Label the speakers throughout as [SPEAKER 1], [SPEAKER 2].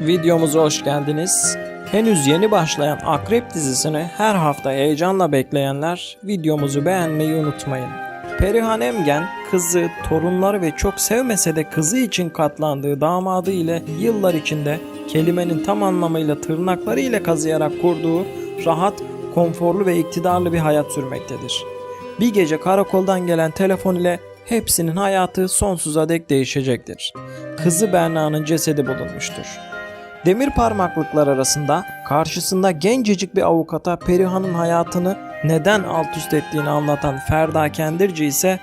[SPEAKER 1] Videomuza hoş geldiniz. Henüz yeni başlayan Akrep dizisini her hafta heyecanla bekleyenler videomuzu beğenmeyi unutmayın. Perihan Emgen, kızı, torunları ve çok sevmese de kızı için katlandığı damadı ile yıllar içinde kelimenin tam anlamıyla tırnakları ile kazıyarak kurduğu rahat, konforlu ve iktidarlı bir hayat sürmektedir. Bir gece karakoldan gelen telefon ile hepsinin hayatı sonsuza dek değişecektir. Kızı Berna'nın cesedi bulunmuştur. Demir parmaklıklar arasında karşısında gencecik bir avukata Perihan'ın hayatını neden alt üst ettiğini anlatan Ferda Kendirci ise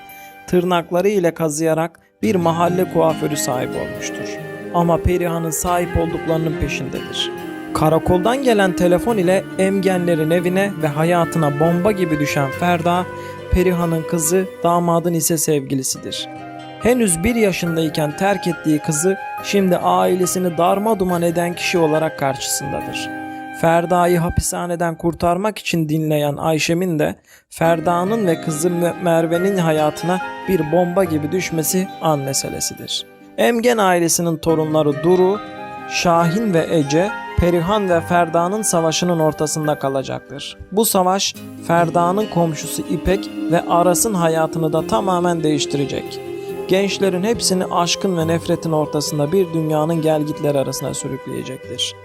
[SPEAKER 1] tırnakları ile kazıyarak bir mahalle kuaförü sahibi olmuştur. Ama Perihan'ın sahip olduklarının peşindedir. Karakoldan gelen telefon ile Emgenlerin evine ve hayatına bomba gibi düşen Ferda, Perihan'ın kızı, damadın ise sevgilisidir. Henüz bir yaşındayken terk ettiği kızı şimdi ailesini darma duman eden kişi olarak karşısındadır. Ferda'yı hapishaneden kurtarmak için dinleyen Ayşem'in de Ferda'nın ve kızı Mer- Merve'nin hayatına bir bomba gibi düşmesi an meselesidir. Emgen ailesinin torunları Duru, Şahin ve Ece, Perihan ve Ferda'nın savaşının ortasında kalacaktır. Bu savaş Ferda'nın komşusu İpek ve Aras'ın hayatını da tamamen değiştirecek. Gençlerin hepsini aşkın ve nefretin ortasında bir dünyanın gelgitleri arasına sürükleyecektir.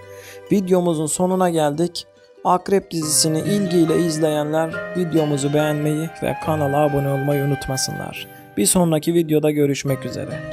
[SPEAKER 1] Videomuzun sonuna geldik. Akrep dizisini ilgiyle izleyenler videomuzu beğenmeyi ve kanala abone olmayı unutmasınlar. Bir sonraki videoda görüşmek üzere.